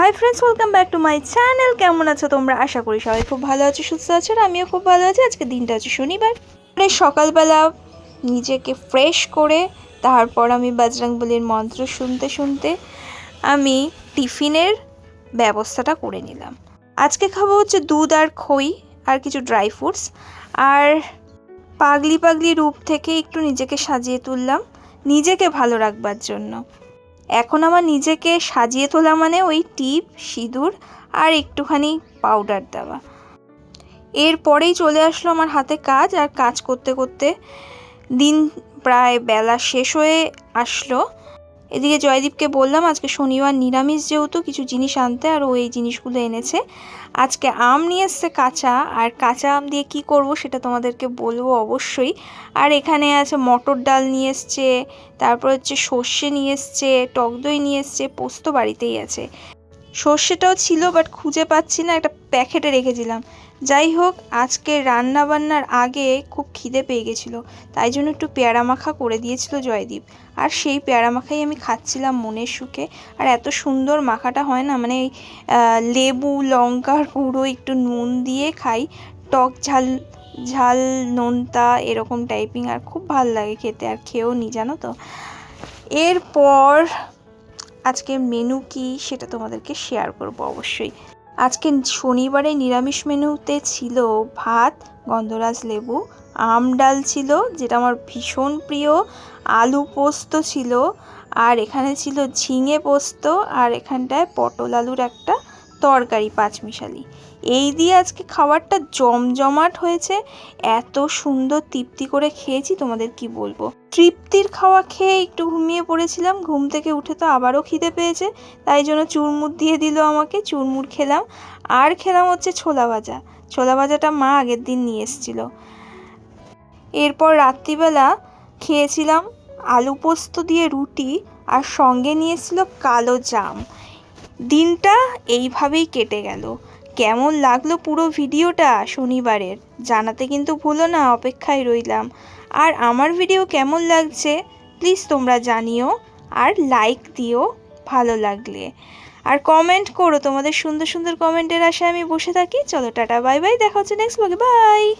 Hi friends welcome back to my channel কেমন আছো তোমরা? আশা করি সবাই খুব ভালো আছো, সুস্থ আছো, আর আমিও খুব ভালো আছি। আজকে দিনটা হচ্ছে শনিবার। মানে সকালবেলা নিজেকে ফ্রেশ করে, তারপর আমি বজরংবলির মন্ত্র শুনতে শুনতে আমি টিফিনের ব্যবস্থাটা করে নিলাম। আজকে খাব হচ্ছে দুধ আর খই আর কিছু ড্রাই ফ্রুটস আর পাগলি পাগলি রূপ থেকে একটু নিজেকে সাজিয়ে তুললাম, নিজেকে ভালো রাখবার জন্য। এখন আমার নিজেকে সাজিয়ে তোলা মানে ওই টিপ, সিঁদুর আর একটুখানি পাউডার দেওয়া। এরপরেই চলে আসলো আমার হাতে কাজ আর কাজ করতে করতে দিন প্রায় বেলা শেষ হয়ে আসলো। এদিকে জয়দীপকে বললাম, আজকে শনিবার নিরামিষ যেহেতু কিছু জিনিস আনতে, আর ও এই জিনিসগুলো এনেছে। আজকে আম নিয়ে এসছে কাঁচা, আর কাঁচা আম দিয়ে কি করব সেটা তোমাদেরকে বলব অবশ্যই। আর এখানে আছে মটর ডাল নিয়ে এসছে, তারপর হচ্ছে সর্ষে নিয়ে এসছে, টক দই নিয়ে এসছে, পোস্ত বাড়িতেই আছে। সর্ষেটাও ছিল, বাট খুঁজে পাচ্ছি না, একটা প্যাকেটে রেখেছিলাম। যাই হোক আজকে রান্না বান্নার আগে খুব খিদে পেয়ে গেছিল, তাই জন্য একটু পেয়ারা মাখা করে দিয়েছিল জয়দীপ। আর সেই পেয়ারা মাখাই আমি খাচ্ছিলাম মনের সুখে। আর এত সুন্দর মাখাটা হয় না মানে লেবু, লঙ্কার গুঁড়ো, একটু নুন দিয়ে খাই। টক ঝাল ঝাল, নোনতা, এরকম টাইপিং আর খুব ভালো লাগে খেতে, আর খেয়েও নি, জানো তো? এরপর আজকের মেনু কি সেটা তোমাদেরকে শেয়ার করব অবশ্যই। আজকে শনিবারে নিরামিষ মেনুতে ছিল ভাত, গন্ধরাজ লেবু, আম ডাল ছিল, যেটা আমার ভীষণ প্রিয়, আলু পোস্ত ছিল, আর এখানে ছিল ঝিঙে পোস্ত, আর এখানটায় পটল আলুর একটা তরকারি পাঁচমিশালি। এই দিয়ে আজকে খাবারটা জমজমাট হয়েছে। এত সুন্দর তৃপ্তি করে খেয়েছি, তোমাদের কি বলব? তৃপ্তির খাওয়া খেয়ে একটু ঘুমিয়ে পড়েছিলাম। ঘুম থেকে উঠে তো আবারও খিদে পেয়েছে, তাই জন্য চুরমুর দিয়ে দিল আমাকে, চুরমুর খেলাম। আর খেলাম হচ্ছে ছোলা ভাজা। ছোলা ভাজাটা মা আগের দিন নিয়ে এসেছিল। এরপর রাত্রিবেলা খেয়েছিলাম আলু পোস্ত দিয়ে রুটি, আর সঙ্গে নিয়েছিল কালো জাম। দিনটা এইভাবেই কেটে গেল। কেমন লাগল পুরো ভিডিওটা শনিবারের? জানাতে কিন্তু ভুলো না, অপেক্ষায় রইলাম। আর আমার ভিডিও কেমন লাগছে প্লিজ তোমরা জানিও। আর লাইক দিও, ভালো লাগলে। আর কমেন্ট করো, তোমাদের সুন্দর সুন্দর কমেন্টের আশায় আমি বসে থাকি। চলো টাটা বাই বাই দেখা হচ্ছে নেক্সট ব্লগে বাই